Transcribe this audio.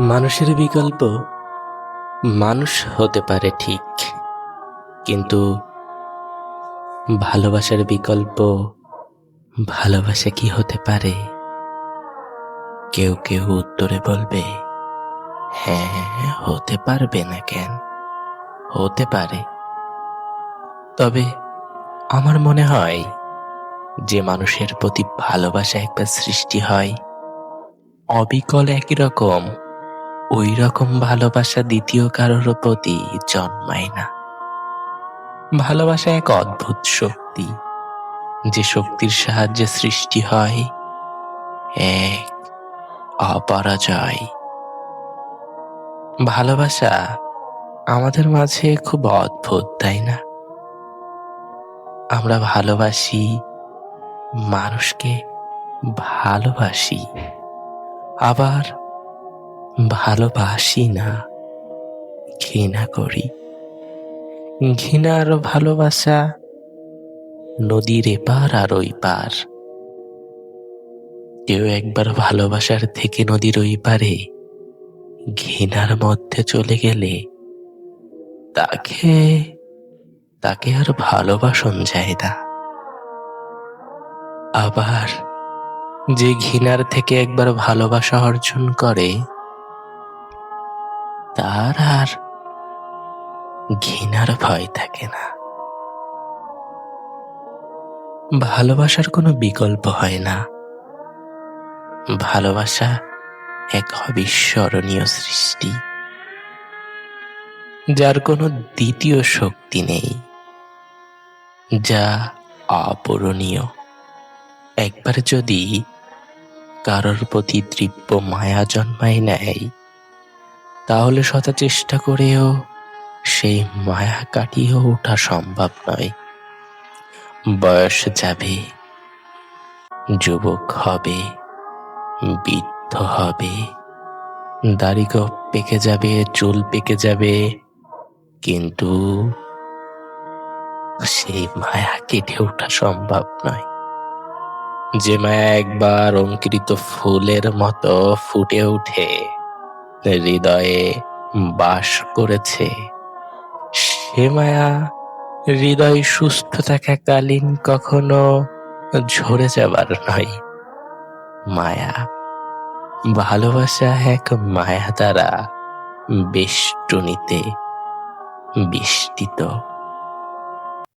মানুষের বিকল্প মানুষ হতে পারে ঠিক, কিন্তু ভালোবাসার বিকল্প ভালোবাসা কি হতে পারে? কেউ কেউ উত্তরে বলবে হ্যাঁ হতে পারবে না কেন? হতে পারে। তবে আমার মনে হয় যে মানুষের প্রতি ভালোবাসা একবার সৃষ্টি হয়। অবিকল একই রকম ওই রকম ভালোবাসা দ্বিতীয় কারোর প্রতি জন্মায় না। ভালোবাসা এক অদ্ভুত শক্তি। যে শক্তির সাহায্যে সৃষ্টি হয়, এক অপরাজয়। ভালোবাসা আমাদের মাঝে খুব অদ্ভুত, তাই না? আমরা ভালোবাসি মানুষকে, ভালোবাসি। আবার ভালোবাসি না। ঘৃণা করি। ঘৃণা আর ভালোবাসা নদীর এপার আর ওই পার। কেউ একবার ভালোবাসার থেকে নদীর ওই পারে ঘৃণার মধ্যে চলে গেলে তাকে তাকে আর ভালোবাসন যায় না। আবার যে ঘৃণার থেকে একবার ভালোবাসা অর্জন করে তার আর ঘৃণার ভয় থাকে না। ভালোবাসার কোনো বিকল্প হয় না। ভালোবাসা এক অবিস্মরণীয় সৃষ্টি, যার কোনো দ্বিতীয় শক্তি নেই, যা অপূরণীয়। একবার যদি কারোর প্রতি তীব্র মায়া জন্মায় নেয় তাহলে শত চেষ্টা করেও সেই মায়া কাটিয়ে ওঠা সম্ভব নয়। বয়স যাবে, যুবক হবে, বৃদ্ধ হবে, দাড়ি পেকে যাবে, চুল পেকে যাবে, কিন্তু সেই মায়া কেটে ওঠা সম্ভব নয়। যে মায়া একবার অঙ্কিত ফুলের মতো ফুটে উঠে হৃদয়ে বাস করেছে। সে মায়া হৃদয় সুস্থ থাকাকালীন কখনো ঝরে যাবার নয়। মায়া, ভালোবাসা এক মায়া দ্বারা বেষ্টনীতে বেষ্টিত।